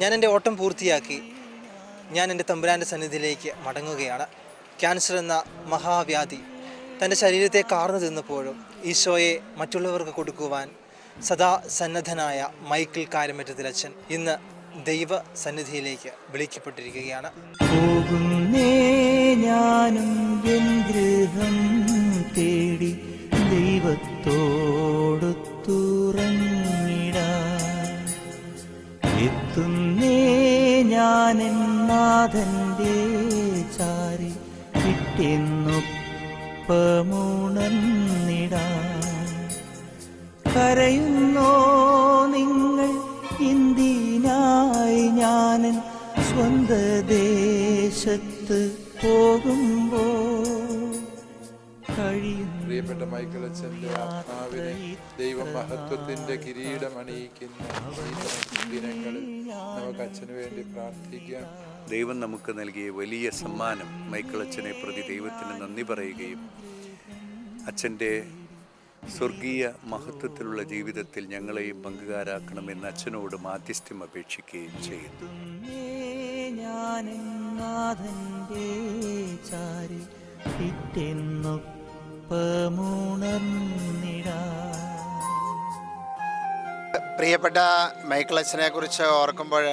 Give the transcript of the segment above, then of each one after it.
ഞാൻ എന്റെ ഓട്ടം പൂർത്തിയാക്കി ഞാൻ എന്റെ തമ്പുരാന്റെ സന്നിധിയിലേക്ക് മടങ്ങുകയാണ്. ക്യാൻസർ എന്ന മഹാവ്യാധി തന്റെ ശരീരത്തെ കാർന്നു തിന്നപ്പോഴും ഈശോയെ മറ്റുള്ളവർക്ക് കൊടുക്കുവാൻ സദാ സന്നദ്ധനായ മൈക്കിൾ കാര്യമറ്റത്തിലച്ഛൻ ഇന്ന് ദൈവ സന്നിധിയിലേക്ക് വിളിക്കപ്പെട്ടിരിക്കുകയാണ്. ഞാനും തേടി ദൈവത്തോടൊത്തുറങ്ങിടാൻ നാഥന്റെ ചാരി വിട്ടെന്നൊപ്പമുണർന്നിടാൻ കരയുന്നോ നിങ്ങൾ ഇന്ത്യനായി ഞാനൻ സ്വന്ത ദേശത്ത് പോകുമ്പോ? പ്രിയപ്പെട്ട മൈക്കിൾ അച്ഛന്റെ ആത്മാവിനെ ദൈവമഹത്വത്തിന്റെ കിരീടം അണിയിക്കുന്ന ദിനങ്ങളിൽ നമുക്ക് അച്ഛന് വേണ്ടി പ്രാർത്ഥിക്കാം. ദൈവം നമുക്ക് നൽകിയ വലിയ സമ്മാനം മൈക്കിൾ അച്ഛനെ പ്രതി ദൈവത്തിന് നന്ദി പറയുകയും അച്ഛന്റെ സ്വർഗീയ മഹത്വത്തിലുള്ള ജീവിതത്തിൽ ഞങ്ങളെയും പങ്കുകാരാക്കണമെന്ന് അച്ഛനോട് മാധ്യസ്ഥ്യം അപേക്ഷിക്കുകയും ചെയ്യുന്നു. പ്രിയപ്പെട്ട മൈക്കിളച്ചനെ കുറിച്ച് ഓർക്കുമ്പോൾ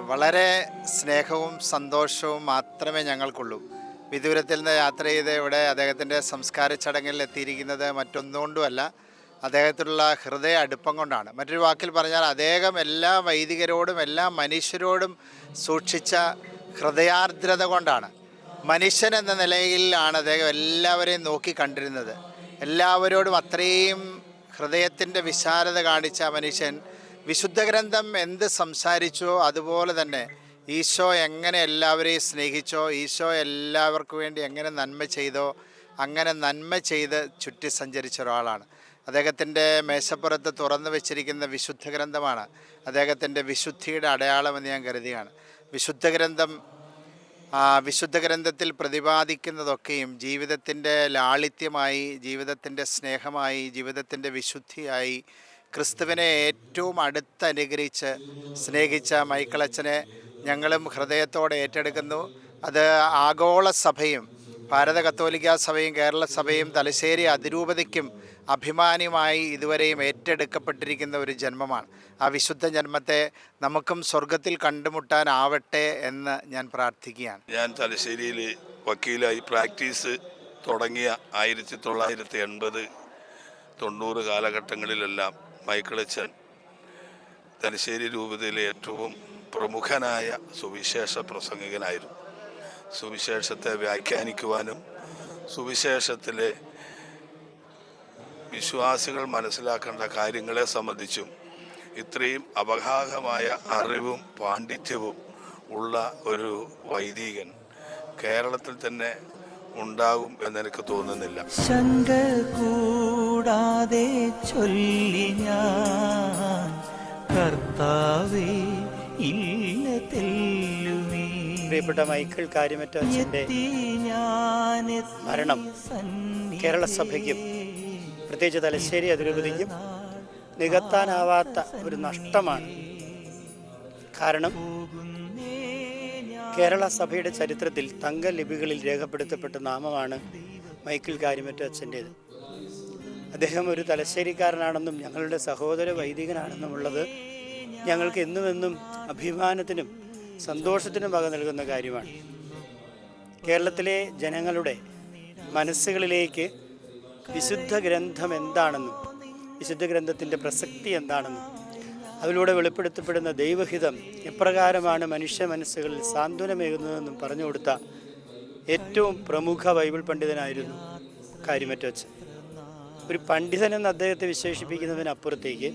വളരെ സ്നേഹവും സന്തോഷവും മാത്രമേ ഞങ്ങൾക്കുള്ളൂ. വിദൂരത്തിൽ നിന്ന് യാത്ര ചെയ്ത് ഇവിടെ അദ്ദേഹത്തിന്റെ സംസ്കാര ചടങ്ങിൽ എത്തിയിരിക്കുന്നത് മറ്റൊന്നുകൊണ്ടുമല്ല അദ്ദേഹത്തിലുള്ള ഹൃദയ അടുപ്പം കൊണ്ടാണ്. മറ്റൊരു വാക്കിൽ പറഞ്ഞാൽ അദ്ദേഹം എല്ലാ വൈദികരോടും എല്ലാ മനുഷ്യരോടും സൂക്ഷിച്ച ഹൃദയാർദ്രത കൊണ്ടാണ്. മനുഷ്യൻ എന്ന നിലയിലാണ് അദ്ദേഹം എല്ലാവരെയും നോക്കി കണ്ടിരുന്നത്. എല്ലാവരോടും അത്രയും ഹൃദയത്തിന്റെ വിശാലത കാണിച്ച മനുഷ്യൻ വിശുദ്ധ ഗ്രന്ഥം എന്ത് സംസാരിച്ചോ അതുപോലെ തന്നെ ഈശോ എങ്ങനെ എല്ലാവരെയും സ്നേഹിച്ചോ ഈശോ എല്ലാവർക്കും വേണ്ടി എങ്ങനെ നന്മ ചെയ്തോ അങ്ങനെ നന്മ ചെയ്ത് ചുറ്റി സഞ്ചരിച്ച ഒരാളാണ്. അദ്ദേഹത്തിന്റെ മേശപ്പുറത്ത് തുറന്നു വെച്ചിരിക്കുന്ന വിശുദ്ധ ഗ്രന്ഥമാണ് അദ്ദേഹത്തിന്റെ വിശുദ്ധിയുടെ അടയാളമെന്ന് ഞാൻ കരുതുകയാണ്. വിശുദ്ധ ഗ്രന്ഥം വിശുദ്ധ ഗ്രന്ഥത്തിൽ പ്രതിപാദിക്കുന്നതൊക്കെയും ജീവിതത്തിന്റെ ലാളിത്യമായി ജീവിതത്തിന്റെ സ്നേഹമായി ജീവിതത്തിന്റെ വിശുദ്ധിയായി ക്രിസ്തുവിനെ ഏറ്റവും അടുത്ത് അനുഗ്രഹിച്ച് സ്നേഹിച്ച മൈക്കിളച്ചനെ ഞങ്ങളും ഹൃദയത്തോടെ ഏറ്റെടുക്കുന്നു. അത് ആഗോള സഭയും ഭാരത കത്തോലിക്ക സഭയും കേരള സഭയും തലശ്ശേരി അതിരൂപതയ്ക്കും അഭിമാനിയുമായി ഇതുവരെയും ഏറ്റെടുക്കപ്പെട്ടിരിക്കുന്ന ഒരു ജന്മമാണ്. ആ വിശുദ്ധ ജന്മത്തെ നമുക്കും സ്വർഗത്തിൽ കണ്ടുമുട്ടാനാവട്ടെ എന്ന് ഞാൻ പ്രാർത്ഥിക്കുകയാണ്. ഞാൻ തലശ്ശേരിയിൽ വക്കീലായി പ്രാക്ടീസ് തുടങ്ങിയ ആയിരത്തി തൊള്ളായിരത്തി എൺപത് തൊണ്ണൂറ് കാലഘട്ടങ്ങളിലെല്ലാം മൈക്കിളച്ചൻ തലശ്ശേരി രൂപതയിലെ ഏറ്റവും പ്രമുഖനായ സുവിശേഷ പ്രസംഗകനായിരുന്നു. സുവിശേഷത്തെ വ്യാഖ്യാനിക്കുവാനും സുവിശേഷത്തിലെ വിശ്വാസികൾ മനസ്സിലാക്കേണ്ട കാര്യങ്ങളെ സംബന്ധിച്ചും ഇത്രയും അപഘാതമായ അറിവും പാണ്ഡിത്യവും ഉള്ള ഒരു വൈദികൻ കേരളത്തിൽ തന്നെ ഉണ്ടാകും എന്നെനിക്ക് തോന്നുന്നില്ല. ശങ്ക കൂടാതെ ചൊല്ലി ഞാൻ കർത്താവേ ഇല്ല തെല്ലുമേ. പ്രിയപ്പെട്ട മൈക്കിൾ കാര്യമറ്റ അച്ഛന്റെ മരണം കേരള സഭയ്ക്കും പ്രത്യേകിച്ച് തലശ്ശേരി അതിരൂപതയ്ക്കും നികത്താനാവാത്ത ഒരു നഷ്ടമാണ്. കാരണം കേരള സഭയുടെ ചരിത്രത്തിൽ തങ്ക ലിപികളിൽ രേഖപ്പെടുത്തപ്പെട്ട നാമമാണ് മൈക്കിൾ കാര്യമറ്റ അച്ഛന്റേത്. അദ്ദേഹം ഒരു തലശ്ശേരിക്കാരനാണെന്നും ഞങ്ങളുടെ സഹോദര വൈദികനാണെന്നുമുള്ളത് ഞങ്ങൾക്ക് എന്നുമെന്നും എന്നും അഭിമാനത്തിനും സന്തോഷത്തിനും വക നൽകുന്ന കാര്യമാണ്. കേരളത്തിലെ ജനങ്ങളുടെ മനസ്സുകളിലേക്ക് വിശുദ്ധ ഗ്രന്ഥം എന്താണെന്നും വിശുദ്ധ ഗ്രന്ഥത്തിന്റെ പ്രസക്തി എന്താണെന്നും അതിലൂടെ വെളിപ്പെടുത്തപ്പെടുന്ന ദൈവഹിതം എപ്രകാരമാണ് മനുഷ്യ മനസ്സുകളിൽ സാന്ത്വനമേകുന്നതെന്നും പറഞ്ഞു കൊടുത്ത ഏറ്റവും പ്രമുഖ ബൈബിൾ പണ്ഡിതനായിരുന്നു കാര്യമറ്റച്ച് ഒരു പണ്ഡിതനെന്ന് അദ്ദേഹത്തെ വിശേഷിപ്പിക്കുന്നതിനപ്പുറത്തേക്ക്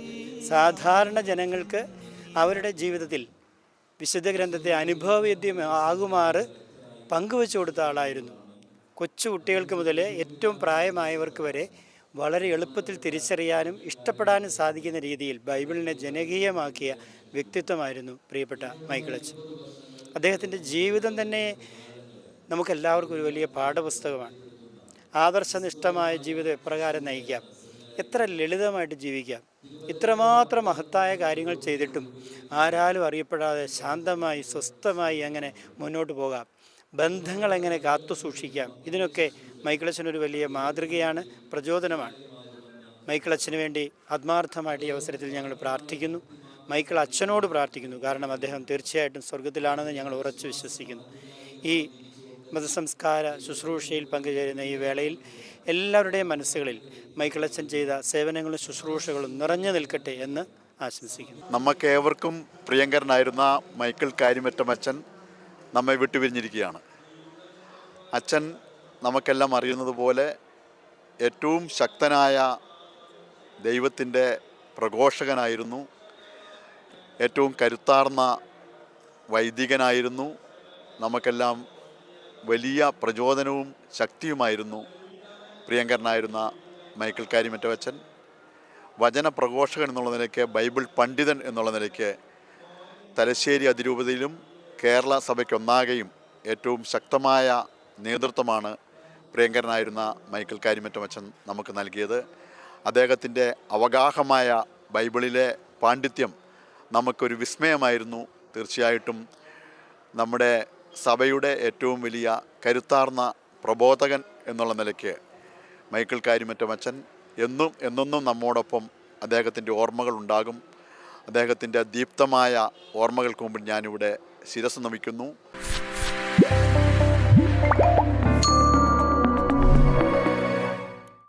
സാധാരണ ജനങ്ങൾക്ക് അവരുടെ ജീവിതത്തിൽ വിശുദ്ധ ഗ്രന്ഥത്തെ അനുഭവവേദ്യം ആകുമാറ് പങ്കുവെച്ചു കൊടുത്ത ആളായിരുന്നു. കൊച്ചു കുട്ടികൾക്ക് മുതൽ ഏറ്റവും പ്രായമായവർക്ക് വരെ വളരെ എളുപ്പത്തിൽ തിരിച്ചറിയാനും ഇഷ്ടപ്പെടാനും സാധിക്കുന്ന രീതിയിൽ ബൈബിളിനെ ജനകീയമാക്കിയ വ്യക്തിത്വമായിരുന്നു പ്രിയപ്പെട്ട മൈക്കിളച്ച് അദ്ദേഹത്തിന്റെ ജീവിതം തന്നെ നമുക്കെല്ലാവർക്കും ഒരു വലിയ പാഠപുസ്തകമാണ്. ആദർശനിഷ്ഠമായ ജീവിതം എപ്രകാരം നയിക്കാം? എത്ര ലളിതമായിട്ട് ജീവിക്കാം? ഇത്രമാത്രം മഹത്തായ കാര്യങ്ങൾ ചെയ്തിട്ടും ആരാലും അറിയപ്പെടാതെ ശാന്തമായി സ്വസ്ഥമായി അങ്ങനെ മുന്നോട്ട് പോകാം. ബന്ധങ്ങൾ എങ്ങനെ കാത്തു സൂക്ഷിക്കാം? ഇതിനൊക്കെ മൈക്കിളച്ചൻ ഒരു വലിയ മാതൃകയാണ് പ്രചോദനമാണ്. മൈക്കിളച്ചന് വേണ്ടി ആത്മാർത്ഥമായിട്ട് ഈ അവസരത്തിൽ ഞങ്ങൾ പ്രാർത്ഥിക്കുന്നു. മൈക്കിൾ അച്ഛനോട് പ്രാർത്ഥിക്കുന്നു. കാരണം അദ്ദേഹം തീർച്ചയായിട്ടും സ്വർഗത്തിലാണെന്ന് ഞങ്ങൾ ഉറച്ചു വിശ്വസിക്കുന്നു. ഈ മതസംസ്കാര ശുശ്രൂഷയിൽ പങ്കുചേരുന്ന ഈ വേളയിൽ എല്ലാവരുടെയും മനസ്സുകളിൽ മൈക്കിളച്ചൻ ചെയ്ത സേവനങ്ങളും ശുശ്രൂഷകളും നിറഞ്ഞു നിൽക്കട്ടെ എന്ന് ആശംസിക്കുന്നു. നമുക്കേവർക്കും പ്രിയങ്കരനായിരുന്ന മൈക്കിൾ കാര്യമറ്റമച്ചൻ നമ്മെ വിട്ടുപിരിഞ്ഞിരിക്കുകയാണ്. അച്ഛൻ നമുക്കെല്ലാം അറിയുന്നത് പോലെ ഏറ്റവും ശക്തനായ ദൈവത്തിന്റെ പ്രഘോഷകനായിരുന്നു. ഏറ്റവും കരുത്താർന്ന വൈദികനായിരുന്നു. നമുക്കെല്ലാം വലിയ പ്രചോദനവും ശക്തിയുമായിരുന്നു. പ്രിയങ്കരനായിരുന്ന മൈക്കിൾ കാരിമറ്റവച്ചൻ വചന പ്രഘോഷകൻ എന്നുള്ള നിലയ്ക്ക് ബൈബിൾ പണ്ഡിതൻ എന്നുള്ള നിലയ്ക്ക് തലശ്ശേരി അതിരൂപതയിലും കേരള സഭയ്ക്കൊന്നാകെയും ഏറ്റവും ശക്തമായ നേതൃത്വമാണ് പ്രിയങ്കരനായിരുന്ന മൈക്കിൾ കാരിമറ്റമച്ചൻ നമുക്ക് നൽകിയത്. അദ്ദേഹത്തിന്റെ അവഗാഹമായ ബൈബിളിലെ പാണ്ഡിത്യം നമുക്കൊരു വിസ്മയമായിരുന്നു. തീർച്ചയായിട്ടും നമ്മുടെ സഭയുടെ ഏറ്റവും വലിയ കരുത്താർന്ന പ്രബോധകൻ എന്നുള്ള നിലയ്ക്ക് മൈക്കിൾ കാരിമറ്റമച്ചൻ എന്നും എന്നും നമ്മോടൊപ്പം അദ്ദേഹത്തിന്റെ ഓർമ്മകൾ ഉണ്ടാകും. അദ്ദേഹത്തിന്റെ ദീപ്തമായ ഓർമ്മകൾക്ക് മുമ്പിൽ ഞാനിവിടെ ശിരസ് നമിക്കുന്നു.